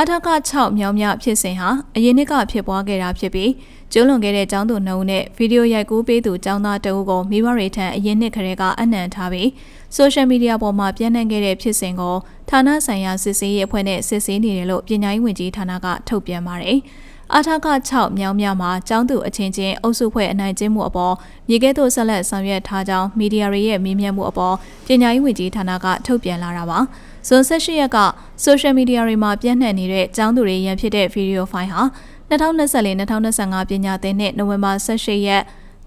အထက်က6မြောင်မြဖြစ်စဉ်ဟာအရင်နှစ်ကဖြစ်ပွားခဲ့တာဖြစ်ပြီးကျုံးလွန်ခဲ့တဲ့ចောင်းသူနှုံနဲ့ဗီဒီယိုရိုက်ကူးပေးသူចောင်းသားတအုပ်ကိုမိဘတွေထံအရင်နှစ်ခရဲကအနံ့ထားပြီးဆိုရှယ်မီဒီယာပေါ်မှာပြန့်နှံ့ခဲ့တဲ့ဖြစ်စဉ်ကိုဌာနဆိုင်ရာစစ်ဆေးရေးအဖွဲ့နဲ့စစ်ဆေးနေတယ်လို့ပညာရေးဝန်ကြီးဌာနကထုတ်ပြန်ပါတယ်။အထက်က6မြောင်မြမှာចောင်းသူအချင်းချင်းအုပ်စုဖွဲ့အနိုင်ကျင့်မှုအပေါ်မြေကဲသို့ဆက်လက်ဆောင်ရွက်ထားကြောင်းမီဒီယာတွေရဲ့မေးမြန်းမှုအပေါ်ပညာရေးဝန်ကြီးဌာနကထုတ်ပြန်လာတာပါ။ ဇွန်18ရက်က social media တွေမှာပြန့်နှံ့နေတဲ့ចောင်းသူတွေရန်ဖြစ်တဲ့ဗီဒီယိုဖိုင်ဟာ2024-2025ပညာသင်နှစ်နိုဝင်ဘာ18ရက်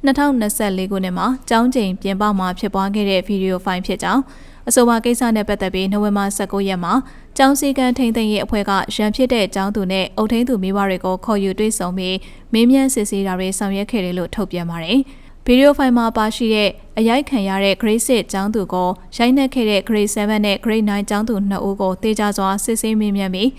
2024ခုနှစ်မှာကျောင်းချိန်ပြင်ပမှာဖြစ်ပွားခဲ့တဲ့ဗီဒီယိုဖိုင်ဖြစ်ကြောင်းအဆိုပါကိစ္စနဲ့ပတ်သက်ပြီးနိုဝင်ဘာ19ရက်မှာကျောင်းစည်းကမ်းထိန်းသိမ်းရေးအဖွဲ့ကရန်ဖြစ်တဲ့ကျောင်းသူနဲ့အုပ်ထိန်းသူမိဘတွေကိုခေါ်ယူတွေ့ဆုံပြီးမေးမြန်းစစ်ဆေးတာတွေဆောင်ရွက်ခဲ့တယ်လို့ထုတ်ပြန်ပါတယ်။ ဗီဒီယိုဖိုင်မှာပါရှိတဲ့အရိုက်ခံရတဲ့ grade 6ကျောင်းသူကိုရိုက်နှက်ခဲ့တဲ့ grade 7နဲ့ grade 9ကျောင်းသူနှစ်ဦးကိုတေချာစွာစစ်ဆေးမေးမြန်းပြီး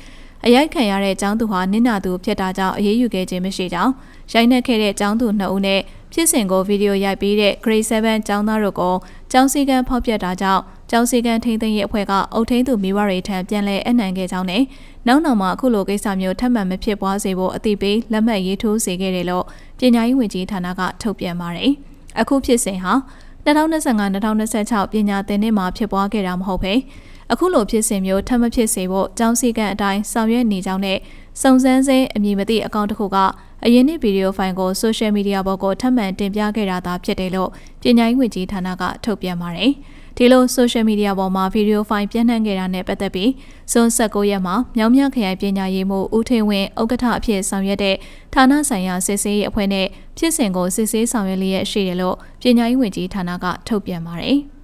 အရိုက်ခံရတဲ့ကျောင်းသူဟာနင့်နာသူဖြစ်တာကြောင့်အရေးယူခဲ့ခြင်းမရှိကြောင်းရိုက်နှက်ခဲ့တဲ့ကျောင်းသူနှစ်ဦးနဲ့ဖြစ်စဉ်ကိုဗီဒီယိုရိုက်ပြီးတဲ့ grade 7ကျောင်းသားတို့ကိုကျောင်းစည်းကမ်းဖောက်ပြတာကြောင့်ကျောင်းစည်းကမ်းထိန်းသိမ်းရေးအဖွဲ့ကအုပ်ထိန်းသူမိဘတွေထံပြန်လည်အနှံခဲ့ကြောင်းနဲ့နောက်နောက်မှာအခုလိုကိစ္စမျိုးထပ်မံမဖြစ်ပွားစေဖို့အသိပေးလက်မှတ်ရေးထိုးစေခဲ့တယ်လို့ ပညာရေးဝန်ကြီးဌာနကထုတ်ပြန်ပါတယ်။အခုဖြစ်စဉ်ဟာ2025-2026ပညာသင်နှစ်မှာဖြစ်ပွားခဲ့တာမဟုတ်ဘဲအခုလိုဖြစ်စဉ်မျိုးထပ်မဖြစ်စေဖို့ကျောင်းစည်းကမ်းအတိုင်းဆောင်ရွက်နေကြောင်းနဲ့စုံစမ်းစေအမည်မသိအကောင့်တစ်ခုကအရင်နှစ်ဗီဒီယိုဖိုင်ကိုဆိုရှယ်မီဒီယာပေါ်ကိုထပ်မံတင်ပြခဲ့တာသာဖြစ်တယ်လို့ပညာရေးဝန်ကြီးဌာနကထုတ်ပြန်ပါတယ်။ ဒီလို social media ပေါ်မှာဗီဒီယိုဖိုင်ပြန့်နှံ့ခဲ့တာနဲ့ပတ်သက်ပြီးဇွန်19ရက်မှာမြောင်မြခရိုင်ပညာရေးမှူးဦးထေဝင်းဥက္ကဋ္ဌအဖြစ်ဆောင်ရွက်တဲ့ဌာနဆိုင်ရာစစ်ဆေးရေးအဖွဲ့နဲ့ဖြစ်စဉ်ကိုစစ်ဆေးဆောင်ရွက်လျက်ရှိတယ်လို့ပညာရေးဝန်ကြီးဌာနကထုတ်ပြန်ပါတယ်။